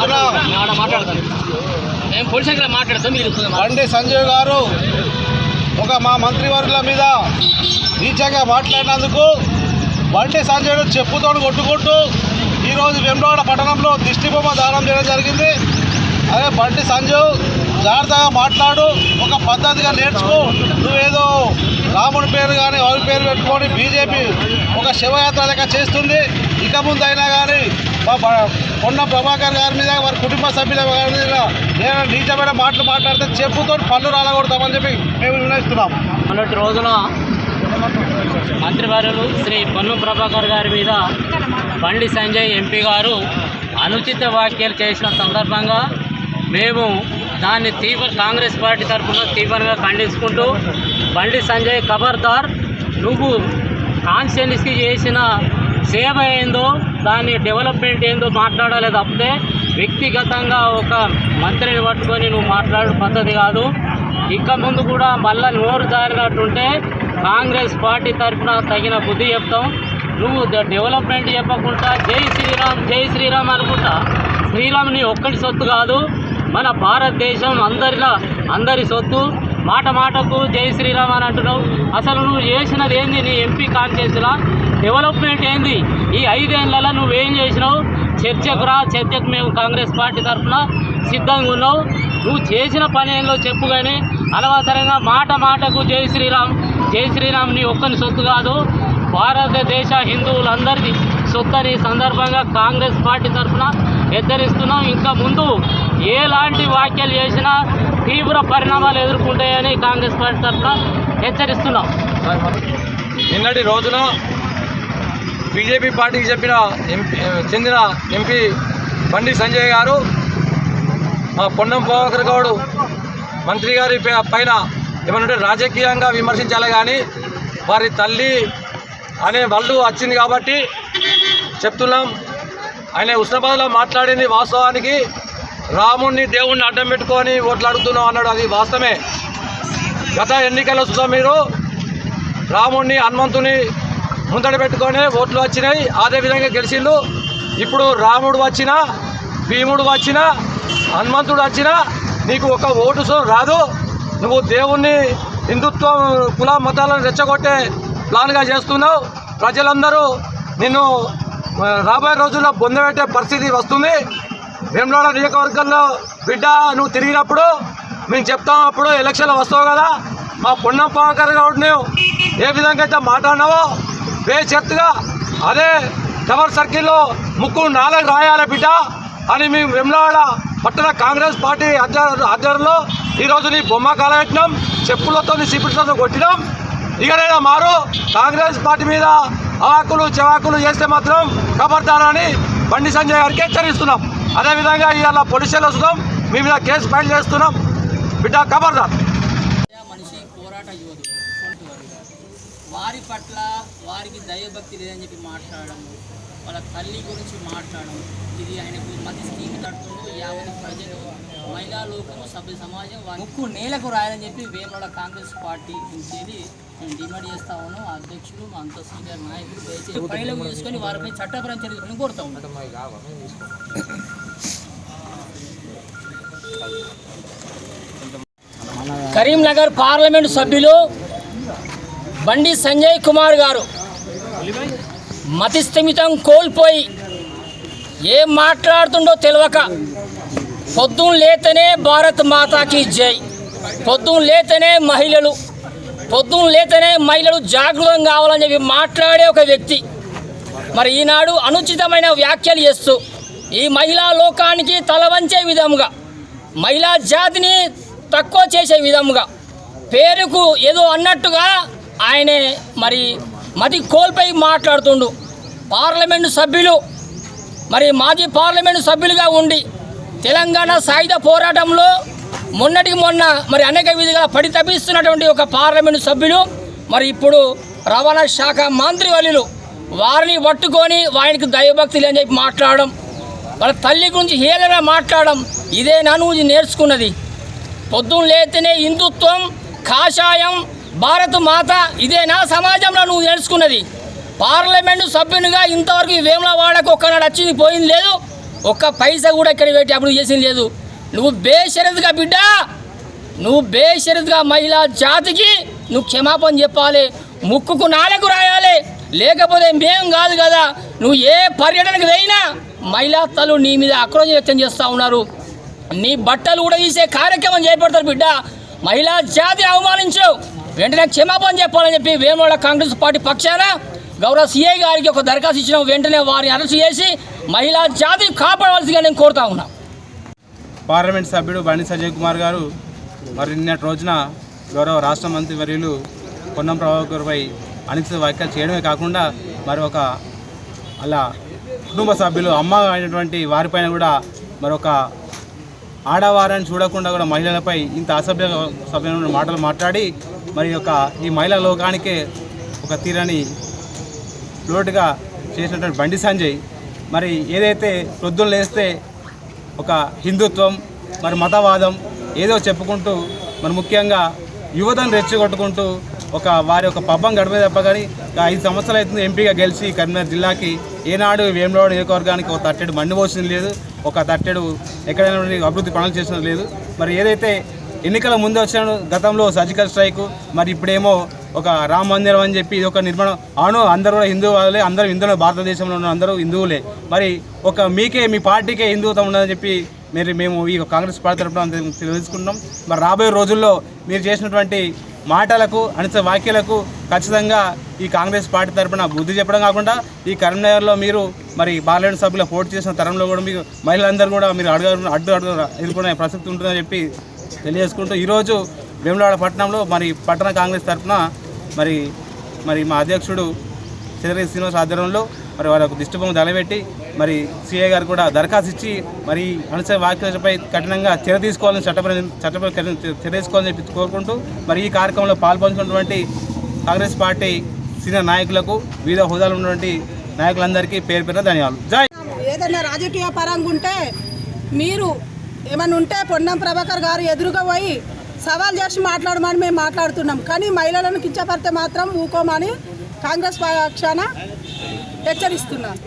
నిన్నటి మేము పోలీస్ శాఖలో మాట్లాడతాం మీరు బండి సంజయ్ గారు ఒక మా మంత్రివర్యుల మీద నీచంగా మాట్లాడినందుకు బండి సంజయ్ చెప్పుతో కొట్టుకుంటూ ఈరోజు వెంబడ పట్టణంలో దిష్టి బొమ్మ దానం చేయడం జరిగింది. అదే బండి సంజయ్ జాగ్రత్తగా మాట్లాడు ఒక పద్ధతిగా నేర్చుకో నువ్వేదో రాముడి పేరు కానీ ఎవరి పేరు పెట్టుకొని బీజేపీ ఒక శివయాత్ర లెక్క చేస్తుంది. ఇక ముందు అయినా కానీ మా బ- ప్రభాకర్ గారి మీద వారి కుటుంబ సభ్యుల గారి మీద నేను నీచమైన మాటలు మాట్లాడితే చెప్పుతో పళ్ళు రాలగొడతామని చెప్పి మేము నిర్ణయిస్తున్నాం. మొన్నటి రోజున మంత్రివర్యులు శ్రీ పన్ను ప్రభాకర్ గారి మీద బండి సంజయ్ ఎంపీ గారు అనుచిత వ్యాఖ్యలు చేసిన సందర్భంగా మేము దాన్ని తీవ్ర కాంగ్రెస్ పార్టీ తరఫున తీవ్రంగా ఖండించుకుంటూ బండి సంజయ్ ఖబర్దార్ నువ్వు కాన్స్టిట్యున్సీకి చేసిన సేవ ఏందో దాని డెవలప్మెంట్ ఏందో మాట్లాడాలి తప్పితే వ్యక్తిగతంగా ఒక మంత్రిని పట్టుకొని నువ్వు మాట్లాడే పద్ధతి కాదు. ఇక ముందు కూడా మళ్ళా నోరు జారినట్టుంటే కాంగ్రెస్ పార్టీ తరఫున తగిన బుద్ధి చెప్తాం. నువ్వు డెవలప్మెంట్ చెప్పకుండా జై శ్రీరామ్ జై శ్రీరామ్ అనుకుంటా. శ్రీరామ్ నీ ఒక్కటి సొత్తు కాదు. మన భారతదేశం అందరిలా అందరి సొత్తు. మాట మాటకు జై శ్రీరామ్ అని అంటున్నావు. అసలు నువ్వు చేసినది ఏంది? నీ ఎంపీ కాన్ఫరెన్స్లా డెవలప్మెంట్ ఏంది? ఈ ఐదేళ్ళలో నువ్వేం చేసినావు? చర్చకు రా. చర్చకు మేము కాంగ్రెస్ పార్టీ తరఫున సిద్ధంగా ఉన్నావు. నువ్వు చేసిన పని ఏందో చెప్పు కానీ అనవసరంగా మాట మాటకు జై శ్రీరామ్ జై శ్రీరామ్ నీ ఒక్కని సొత్తు కాదు. భారతదేశ హిందువులందరిది సొత్తని సందర్భంగా కాంగ్రెస్ పార్టీ తరఫున హెచ్చరిస్తున్నాం. ఇంకా ముందు ఎలాంటి వ్యాఖ్యలు చేసినా తీవ్ర పరిణామాలు ఎదుర్కొంటాయని కాంగ్రెస్ పార్టీ తరఫున హెచ్చరిస్తున్నాం. నిన్నటి రోజున బీజేపీ పార్టీకి చెప్పిన ఎంపీ చెందిన ఎంపీ బండి సంజయ్ గారు మా పొన్నం ప్రభాకర్ గౌడ్ మంత్రి గారి పైన ఏమంటే రాజకీయంగా విమర్శించాలి కానీ వారి తల్లి అనే వాళ్ళు వచ్చింది కాబట్టి చెప్తున్నాం. ఆయన ఉస్నాబాద్లో మాట్లాడింది వాస్తవానికి రాముణ్ణి దేవుణ్ణి అడ్డం పెట్టుకొని ఓట్లు అడుగుతున్నాం అన్నాడు. అది వాస్తవమే. గత ఎన్నికల్లో సుధా మీరు. రాముణ్ణి హనుమంతుని ముందడ పెట్టుకొని ఓట్లు వచ్చినాయి. అదే విధంగా గెలిచిండు. ఇప్పుడు రాముడు వచ్చినా భీముడు వచ్చినా హనుమంతుడు వచ్చినా నీకు ఒక ఓటు రాదు. నువ్వు దేవుణ్ణి హిందుత్వం కుల మతాలను రెచ్చగొట్టే ప్లాన్గా చేస్తున్నావు. ప్రజలందరూ నిన్ను రాబోయే రోజుల్లో బొందబెట్టే పరిస్థితి వస్తుంది. వేములవాడ నియోజకవర్గంలో బిడ్డ నువ్వు తిరిగినప్పుడు మేము చెప్తాం అప్పుడు ఎలక్షన్లు వస్తావు కదా. మా పొన్నం పవకర్ నువ్వు ఏ విధంగా అయితే మాట్లాడినావో బేషరతుగా అదే టవర్ సర్కిల్లో ముక్కు నాలుగు రాయాలి బిడ్డ అని మేము వెమ్లవాడ పట్టణ కాంగ్రెస్ పార్టీ ఆధ్వర్యంలో ఈరోజు నీ బొమ్మ కాలబెట్టినాం చెప్పులతో సిపిట్లతో కొట్టినాం. ఇకనైనా మారు కాంగ్రెస్ పార్టీ మీద అవాకులు చెవాకులు చేస్తే మాత్రం ఖబర్దారని బండి సంజయ్ గారికి హెచ్చరిస్తున్నాం. అదేవిధంగా ఇవాళ పోలీసులు వస్తున్నాం. మీ మీద కేసు ఫైల్ చేస్తున్నాం. బిడ్డ ఖబర్దార్ మనిషి పోరాట యోధుడు వారి పట్ల వారికి దైవభక్తి లేదని చెప్పి మాట్లాడడం వాళ్ళ తల్లి గురించి మాట్లాడడం. ఇది ఆయనకు మతి స్థితి తడుతుందో యావత్ ప్రజలు మహిళా లోకము సభ్య సమాజం ముక్కు నేలకు రాయాలని చెప్పి వేమల కాంగ్రెస్ పార్టీ నుంచి నేను డిమాండ్ చేస్తా ఉన్నాం ఆ అధ్యక్షులు మా అంత సీనియర్ నాయకులు దయచేసి పరిలోకి తీసుకొని వారిపై చట్టపరం చర్యలు కోరుతా ఉన్నాం. కరీంనగర్ పార్లమెంటు సభ్యులు బండి సంజయ్ కుమార్ గారు. మతిస్థిమితం కోల్పోయి ఏం మాట్లాడుతుండో తెలియక పొద్దున్న లేతనే భారత్ మాతాకి జై. పొద్దున్న లేతనే మహిళలు పొద్దున్న లేతనే మహిళలు జాగృతం కావాలని చెప్పి మాట్లాడే ఒక వ్యక్తి. మరి ఈనాడు అనుచితమైన వ్యాఖ్యలు చేస్తూ ఈ మహిళా లోకానికి తలవంచే విధముగా మహిళా జాతిని తక్కువ చేసే విధముగా పేరుకు ఏదో అన్నట్టుగా ఆయనే మరి మతి కోల్పోయి మాట్లాడుతుండు. పార్లమెంటు సభ్యులు మరి మాజీ పార్లమెంటు సభ్యులుగా ఉండి తెలంగాణ సాయుధ పోరాటంలో మొన్నటికి మొన్న మరి అనేక విధంగా పడి తప్పిస్తున్నటువంటి ఒక పార్లమెంటు సభ్యులు మరి ఇప్పుడు రవాణా శాఖ మంత్రి వల్లులు వారిని పట్టుకొని వారికి దైవభక్తి అని చెప్పి మాట్లాడడం వాళ్ళ తల్లి గురించి హేళన మాట్లాడడం ఇదేనా నువ్వు నేర్చుకున్నది. పొద్దున్న లేతేనే హిందుత్వం కాషాయం భారత మాత ఇదేనా సమాజంలో నువ్వు నేర్చుకున్నది. పార్లమెంటు సభ్యునిగా ఇంతవరకు ఈ వేములవాడకు ఒక్కనాడు వచ్చింది పోయింది లేదు. ఒక్క పైసా కూడా ఇక్కడ పెట్టి అప్పుడు చేసింది లేదు. నువ్వు బేషరతుగా బిడ్డ నువ్వు బేషరతుగా మహిళా జాతికి నువ్వు క్షమాపణ చెప్పాలి. ముక్కుకు నాలకు రాయాలి. లేకపోతే మేం కాదు కదా నువ్వు ఏ పర్యటనకు వెళ్ళినా మహిళా తల్లు నీ మీద ఆక్రోశం వ్యక్తం చేస్తూ ఉన్నారు. నీ బట్టలు కూడా తీసే కార్యక్రమం చేపడతారు బిడ్డ. మహిళా జాతి అవమానించావు వెంటనే క్షమాపణ చెప్పాలని చెప్పి వేమవాడ కాంగ్రెస్ పార్టీ పక్షాన గౌరవ సిఐ గారికి ఒక దరఖాస్తు ఇచ్చిన. వెంటనే వారిని అరెస్ట్ చేసి మహిళా జాతి కాపాడవలసిగా నేను కోరుతా ఉన్నా. పార్లమెంట్ సభ్యుడు బండి సంజయ్ కుమార్ గారు మరి నిన్నటి రోజున గౌరవ రాష్ట్ర మంత్రి వర్యులు పొన్నం ప్రభాకర్పై అనిశ్చిత వ్యాఖ్యలు చేయడమే కాకుండా మరి ఒక అలా కుటుంబ సభ్యులు అమ్మ అయినటువంటి వారిపైన కూడా మరొక ఆడవారని చూడకుండా కూడా మహిళలపై ఇంత అసభ్య సభ్యమైన మాటలు మాట్లాడి మరి యొక్క ఈ మహిళా లోకానికే ఒక తీరని లోటుగా చేసినటువంటి బండి సంజయ్ మరి ఏదైతే ప్రొద్దున లేస్తే ఒక హిందుత్వం మరి మతవాదం ఏదో చెప్పుకుంటూ మరి ముఖ్యంగా యువతను రెచ్చగొట్టుకుంటూ ఒక వారి యొక్క పబ్బం గడిపే తప్ప కానీ ఇంకా ఐదు సంవత్సరాలు అవుతుంది ఎంపీగా గెలిచి కరీంనగర్ జిల్లాకి. ఏనాడు వేమరాడు నియోజకవర్గానికి ఒక తట్టెడు మండి పోసింది లేదు. ఒక తట్టెడు ఎక్కడైనా అభివృద్ధి పనులు చేసినది లేదు. మరి ఏదైతే ఎన్నికల ముందు వచ్చిన గతంలో సర్జికల్ స్ట్రైక్ మరి ఇప్పుడేమో ఒక రామ మందిరం అని చెప్పి ఇది ఒక నిర్మాణం. అవును అందరూ కూడా హిందూ వాళ్ళే అందరూ హిందువులు భారతదేశంలో ఉన్న అందరూ హిందువులే. మరి ఒక మీకే మీ పార్టీకే హిందువుతం ఉన్నదని చెప్పి మీరు మేము ఈ కాంగ్రెస్ పార్టీ తరఫున తెలుసుకుంటున్నాం మరి రాబోయే రోజుల్లో మీరు చేసినటువంటి మాటలకు అనిత వాక్యాలకు ఖచ్చితంగా ఈ కాంగ్రెస్ పార్టీ తరఫున బుద్ధి చెప్పడం కాకుండా ఈ కరీంనగర్లో మీరు మరి పార్లమెంట్ సభ్యులు పోటీ చేసిన తరంలో కూడా మీకు మహిళలందరూ కూడా మీరు అడుగు అడ్డు అడుగు ఎదుర్కొనే ప్రసక్తి ఉంటుందని చెప్పి తెలియజేసుకుంటూ ఈరోజు వేములవాడ పట్టణంలో మరి పట్టణ కాంగ్రెస్ తరఫున మరి మరి మా అధ్యక్షుడు చిదరి శ్రీనివాస్ ఆధ్వర్యంలో మరి వాళ్ళకు దిష్టిబొమ్మ తలబెట్టి మరి సిఐ గారు కూడా దరఖాస్తు ఇచ్చి మరి అనుసర వ్యాఖ్యలపై కఠినంగా చర్య తీసుకోవాలని చట్టపర చట్టపర చర్య తీసుకోవాలని చెప్పి కోరుకుంటూ మరి ఈ కార్యక్రమంలో పాల్పంచుకున్నటువంటి కాంగ్రెస్ పార్టీ సీనియర్ నాయకులకు వివిధ హోదాలు ఉన్నటువంటి నాయకులందరికీ పేరు పేరు ధన్యవాదాలు. జై! ఏదైనా రాజకీయ పరంగా ఉంటే మీరు ఏమన్నా ఉంటే పొన్నం ప్రభాకర్ గారు ఎదురుగా పోయి సవాల్ చేసి మాట్లాడమని మేము మాట్లాడుతున్నాం. కానీ మహిళలను కించపరితే మాత్రం ఊకోమని కాంగ్రెస్ పక్షాన హెచ్చరిస్తున్నాను